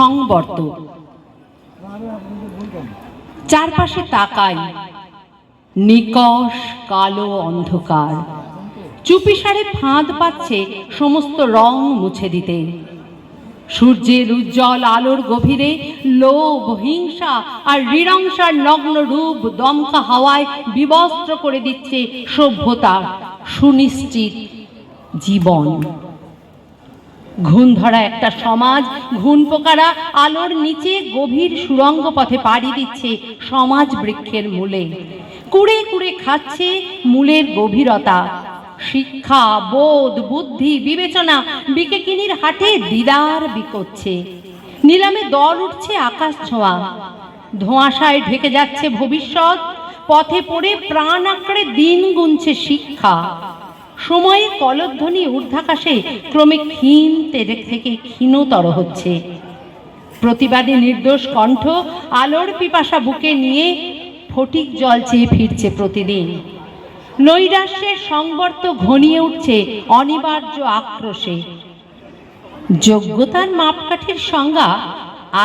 সংবর্ত। চারপাশে তাকাই। নিকষ কালো অন্ধকার। চুপিসারে ফাঁদ পাচ্ছে সমস্ত রং মুছে দিতে। সূর্যের উজ্জ্বল আলোর গভীরে লোভ, হিংসা আর ঋণংসার নগ্ন রূপ দমকা হাওয়ায় বিবস্ত্র করে দিচ্ছে সভ্যতা, সুনিশ্চিত জীবন। ঘুণ ধরা একটা সমাজ, ঘুণ পোকারা আলোর নিচে গভীর সুরঙ্গ পথে পাড়ি দিচ্ছে সমাজ বৃক্ষের মূলে। কুড়ে কুড়ে খাচ্ছে মূলের গভীরতা। শিক্ষা, বোধ, বুদ্ধি, বিবেচনা বিকেকিনির হাটে দিদার বিকোচ্ছে। নিলামে দল উঠছে আকাশ ছোঁয়া। ধোঁয়াশায় ঢেকে যাচ্ছে ভবিষ্যৎ। পথে পড়ে প্রাণ আঁকড়ে দিন গুনছে শিক্ষা। সময়ে কলধ্বনি ঊর্ধ্বাকাশে ক্রমে ক্ষীণ তেরে থেকে ক্ষীণতর হচ্ছে। প্রতিবাদী নির্দোষ কণ্ঠ আলোর পিপাসা বুকে নিয়ে ফটিক জল চেয়ে ফিরছে প্রতিদিন। নৈরাশ্যের সংবর্ত ঘনিয়ে উঠছে অনিবার্য আক্রোশে। যোগ্যতার মাপকাঠির সংজ্ঞা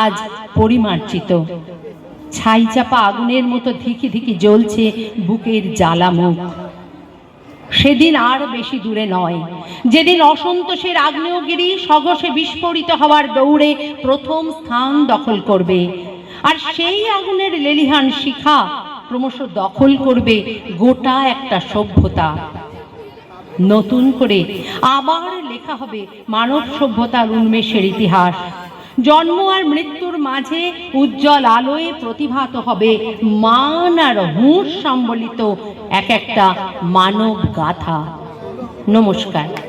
আজ পরিমার্জিত। ছাই চাপা আগুনের মতো ধিকি ধিকি জ্বলছে বুকের জ্বালামুখ। সেদিন আর বেশি দূরে নয়। যেদিন অসন্তোষের আগ্নেয়গিরি সগসে বিস্ফোরিত হওয়ার দৌড়ে প্রথম স্থান দখল করবে। আর সেই আগুনের লেলিহান শিখা ক্রমশ দখল করবে গোটা একটা সভ্যতা। নতুন করে আবার লেখা হবে মানব সভ্যতার উন্মেষের ইতিহাস। জন্ম আর মৃত্যুর মাঝে উজ্জ্বল আলোয় প্রতিভাত হবে মান আর হুঁশ সম্বলিত এক একটা মানব গাথা নমস্কার।